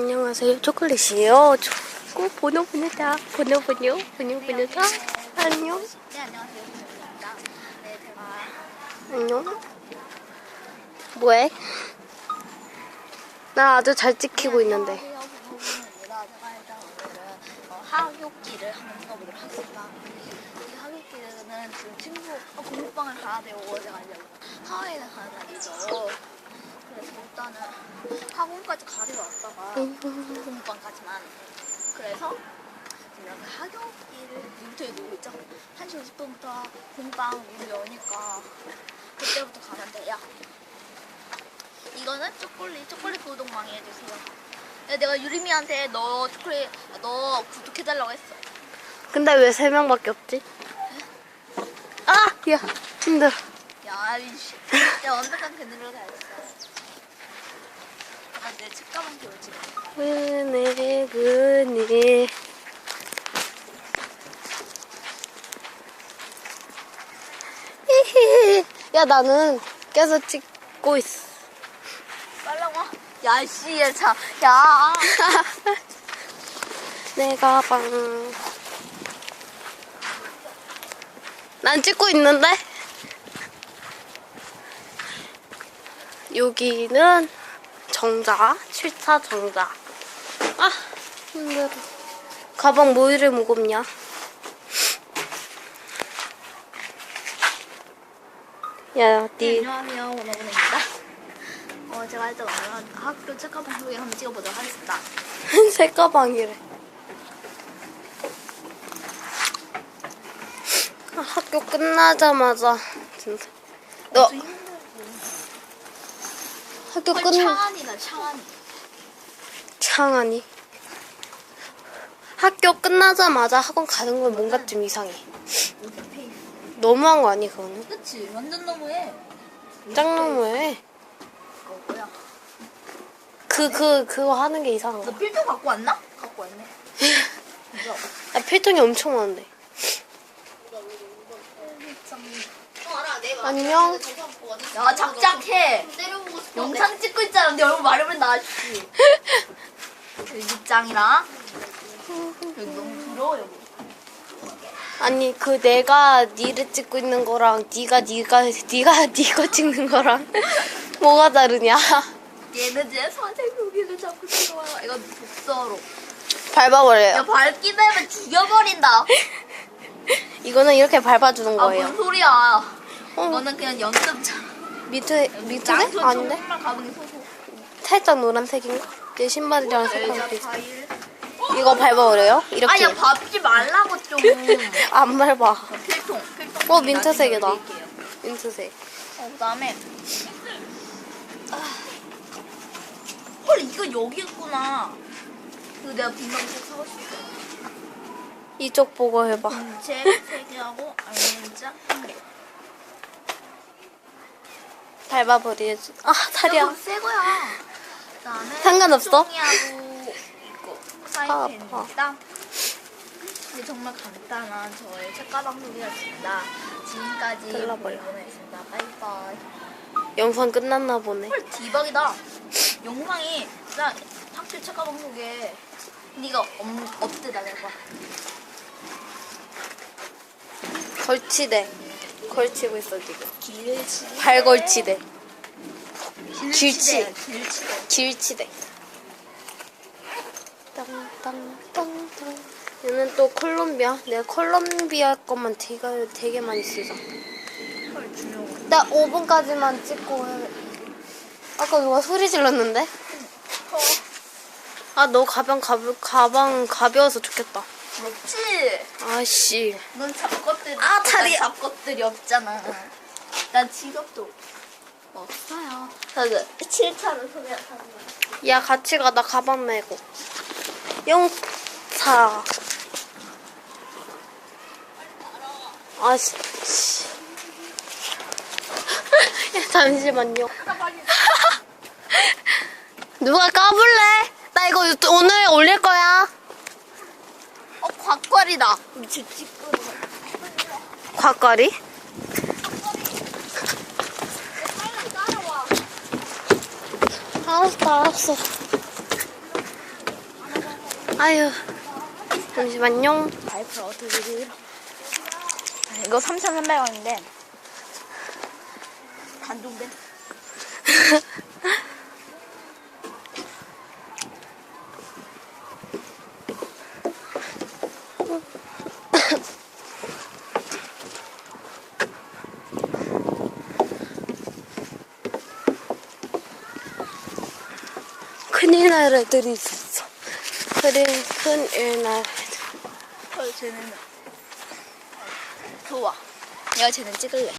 안녕하세요. 초콜릿이에요. 저, 꼭 번호 보내자. 번호 번호 번호 보내자. 안녕. 네, 안녕하세요. 네, 제가 안녕. 뭐해? 나 아주 잘 찍히고 있는데. 어, 하굣길을 한번 찍어보도록 하겠습니다. 이 하굣길은 지금 친구 어, 공부방을 가야 돼요. 어제 가려고. 하와이는 가는 날이죠. 일단은 학원까지 가려 왔다가 공부방까지만. 그래서 지금 이렇게 하굣길을 문턱에 놓고 있죠. 1시 50분부터 공방 문이 여니까 그때부터 가면 돼요. 이거는 초콜릿, 초콜릿 구독망이 해주세요. 야, 내가 유리미한테 너 초콜릿, 너 구독해달라고 했어. 근데 왜 세 명밖에 없지? 아, 야, 힘들어. 야, 이씨. 야, 완벽한 그늘로 다 했어. 아, 내 책가방 배우지. 그네 그네. 히히히. 야, 나는 계속 찍고 있어. 빨랑 와. 야, 씨, 야, 자, 야. 내 가방. 난 찍고 있는데? 여기는 정자, 7차 정자. 아, 힘들어. 가방 뭐 이리 무겁냐? 야, 네, 니 안녕하세요. 원어원입니다. 어, 제가 일단 오늘 학교 책가방 소개 한번 찍어보도록 하겠습니다. 새 가방이래. 아, 학교 끝나자마자 진짜. 너좀 힘들고. 학교 헐, 끝 창안이다, 창안이. 창하니? 학교 끝나자마자 학원 가는 건 뭔가 좀 이상해. 너무한 거 아니 그거는? 그치? 완전 너무해. 짱 너무해. 어, 뭐야? 그 그 그거 하는 게 이상한 너 거. 필통 갖고 왔나? 갖고 왔네. 나 필통이 엄청 많은데. 안녕. 야, 작작해. 영상 찍고 있잖아. 내 얼굴 마르면 나, 씨. 일기장이랑. 여기 너무 더러워, 여기. 아니 그 내가 니를 찍고 있는 거랑 니가 니가 니가 니거 찍는 거랑 뭐가 다르냐? 얘는 제 선생님이를 자꾸 들어와요. 이거 독서로. 야, 밟아버려요. 밝기 되면 죽여버린다. 이거는 이렇게 밟아주는 아, 거예요. 뭔 소리야. 어, 이거는 그냥 연습자. 밑에 밑에 아닌데? 살짝 노란색인가? 내 신발이랑 색깔이 여자 비슷. 과일. 이거 밟아버려요? 이렇게 아야, 밟지 말라고 좀. 안 밟아. 필통, 필통. 어, 민트색이다. 민트색. 어, 그 다음에. 아. 헐, 이거 여기 있구나. 그 내가 분명히 사고 싶어. 이쪽 보고 해봐. 책 3개하고 알맹이장 1개. 밟아버리지. 아 다리야. 새 거야. 그다음에 상관없어? 종이하고 이거 아파. 사인펜입니다. 이게 정말 간단한 저의 책가방 소개였습니다. 지금까지. 보내겠습니다. 바이바이. 영상 끝났나 보네. 헐 대박이다. 영상이 나 학교 책가방 소개 네가 없, 없대다 내가. 걸치대. 걸치고 있어 지금. 길치. 발걸치대. 길치대. 길치. 길치대. 땅땅땅땅. 얘는 또 콜롬비아. 내가 콜롬비아 것만 되게 되게 많이 쓰자. 나 5분까지만 찍고 해. 아까 누가 소리 질렀는데? 어. 아, 너 가방 가방 가벼워서 좋겠다. 그렇지. 아씨. 넌 잡것들이 아, 다리야. 난 잡것들이 없잖아. 난 지갑도 없어요. 저는 7차를 소개하는 거야. 야, 같이 가. 나 가방 메고. 영차. 아씨. 씨. 야, 잠시만요. 누가 까불래? 나 이거 오늘 올릴 거야. 어, 곽거리다. 미친 찌끄러. 곽거리? 알았어, 알았어. 아유 잠시만요. 와이프를 어떻게 들어? 이거 3,300원인데 반동돼? 큰일 날 애들이 있었어. 그래 큰일 날 애들. 어, 쟤는 좋아. 내가 쟤는 찍을래.